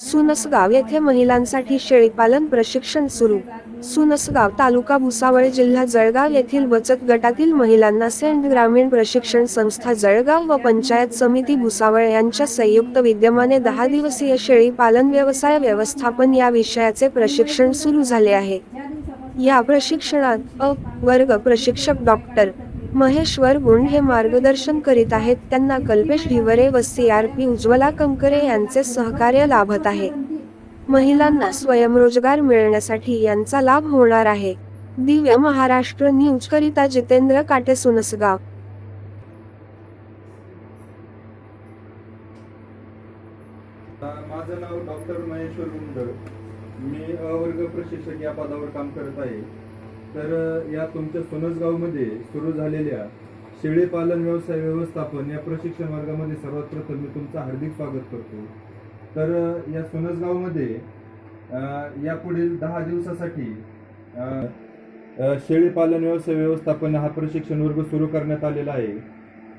सुनसगाव येथे महिलांसाठी शेळीपालन प्रशिक्षण सुरू. सुनसगाव तालुका भुसावळ जिल्हा जळगाव येथील बचत गटातील महिलांना सेंट ग्रामीण प्रशिक्षण संस्था जळगाव व पंचायत समिती भुसावळ यांच्या संयुक्त विद्यमाने दहा दिवसीय शेळी पालन व्यवसाय व्यवस्थापन या विषयाचे प्रशिक्षण सुरू झाले आहे. या प्रशिक्षणात अ वर्ग प्रशिक्षक डॉक्टर महेश्वर गुंड हे मार्गदर्शन करीत आहेत. त्यांना कल्पेश ढिवरे व C R P Ujjwala Kankare यांचे सहकार्य लाभत आहे. महिलांना स्वयंरोजगार मिळण्यासाठी यांचा लाभ होणार आहे. दिव्य महाराष्ट्र न्यूज करिता जितेंद्र काटे सुनसगाव. माझं नाव डॉक्टर महेश्वर गुंड. मी अवर्ग प्रशिक्षक या पदावर काम करत आहे. तर या तुमच्या सोनसगावमध्ये सुरू झालेल्या शेळी पालन व्यवसाय व्यवस्थापन या प्रशिक्षण वर्गामध्ये सर्वात प्रथम मी तुमचं हार्दिक स्वागत करतो. तर या सोनसगावमध्ये यापुढील दहा दिवसासाठी शेळीपालन शेळी पालन व्यवसाय व्यवस्थापन हा प्रशिक्षण वर्ग सुरू करण्यात आलेला आहे.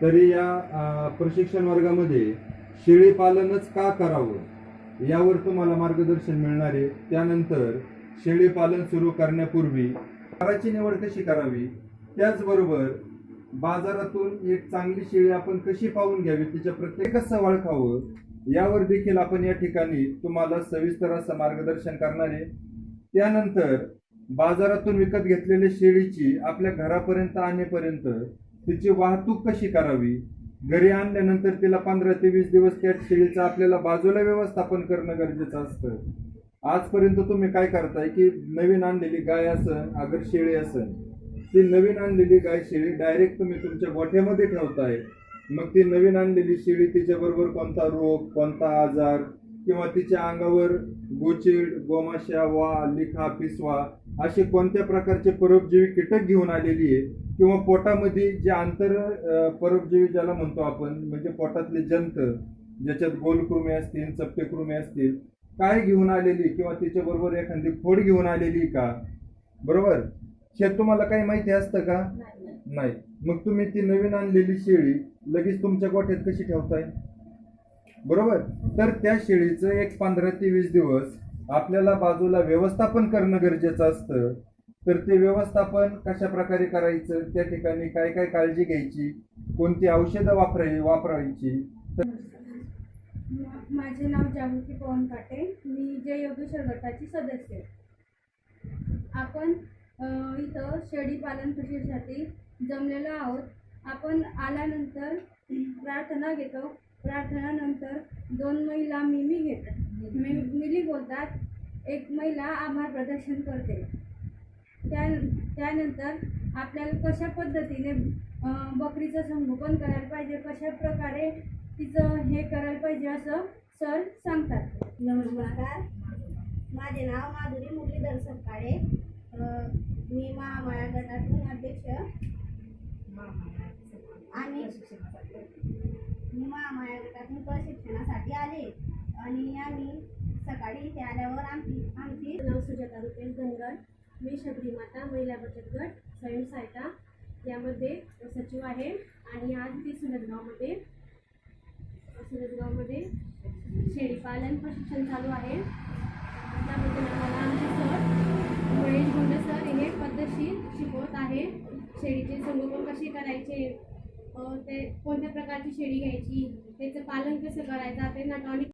तरी या प्रशिक्षण वर्गामध्ये शेळी पालनच का करावं यावर तुम्हाला मार्गदर्शन मिळणार आहे. त्यानंतर शेळी पालन सुरू करण्यापूर्वी घराची निवड कशी करावी? त्याचबरोबर बाजारातून एक चांगली शेळी आपण कशी पाहून घ्यावी तिच्या प्रत्येक कसं खावं यावर देखील आपण या ठिकाणी तुम्हाला सविस्तर असं मार्गदर्शन करणार आहे. त्यानंतर बाजारातून विकत घेतलेल्या शेळीची आपल्या घरापर्यंत आणेपर्यंत तिची वाहतूक कशी करावी? घरी आणल्यानंतर तिला पंधरा ते वीस दिवस त्या शेळीचं आपल्याला बाजूला व्यवस्थापन करणं गरजेचं असतं. आजपर्यंत तुम्ही काय करताय की नवीन आणलेली गाय असन अगर शेळी असन ती नवीन आणलेली गाय शेळी डायरेक्ट तुम्ही तुमच्या गोठ्यामध्ये ठेवताय. मग ती नवीन आणलेली शेळी तिच्याबरोबर कोणता रोग कोणता आजार किंवा तिच्या अंगावर गोचिड गोमाशा वा लिखा पिसवा असे कोणत्या प्रकारचे परोपजीवी कीटक घेऊन आलेली आहे? किंवा पोटामध्ये जे आंतर परोपजीवी ज्याला म्हणतो आपण म्हणजे पोटातले जंत ज्याच्यात गोलकृमी असतील चपटेकृमी असतील काय घेऊन आलेली किंवा तिच्याबरोबर एखादी फोड घेऊन आलेली का? बरोबर? हे तुम्हाला काही माहिती असतं का? नाही. मग तुम्ही ती नवीन आणलेली शेळी लगेच तुमच्या गोठ्यात कशी ठेवताय? बरोबर? तर त्या शेळीचं एक पंधरा ते वीस दिवस आपल्याला बाजूला व्यवस्थापन करणं गरजेचं असतं. तर ते व्यवस्थापन कशा प्रकारे करायचं? त्या ठिकाणी काय काय काळजी घ्यायची? कोणती औषधं वापराय वापरायची? तर माझे नाव जागृती पवन काटे. मी जय योगेश्वर गटाची सदस्य आहे. आपण इथं शेळी पालन प्रशिक्षणासाठी जमलेलो आहोत. आपण आल्यानंतर प्रार्थना घेतो. प्रार्थनानंतर दोन महिला मिमी घेतात मि मिली बोलतात. एक महिला आभार प्रदर्शन करते. त्या त्यानंतर आपल्याला कशा पद्धतीने बकरीचं संगोपन करायला पाहिजे? कशा प्रकारे तिचं हे करायला पाहिजे असं सर सांगतात. नमस्कार. माझे नाव माधुरी मुरलीधर सरकाळे. अ, मी महामाया गटातून अध्यक्ष. आणि मी महामाया गटातून प्रशिक्षणासाठी आले. आणि आम्ही सकाळी इथे आल्यावर आमची आमची नाव सुजाता रुपेश धनगर मी शबरी माता महिला बचत गट स्वयंसहायता यामध्ये सचिव आहे. आणि आज ती सुरतगावमध्ये सुरजगावमध्ये शेळीपालन प्रशिक्षण चालू आहे. त्याबद्दल आम्हाला आमचे सर महेश गुंड सर हे पद्धतशीर शिकवत आहे शेळीचे संगोपन कसे करायचे? ते कोणत्या प्रकारची शेळी घ्यायची? त्याचं पालन कसं करायचं? ते नाटॉनिक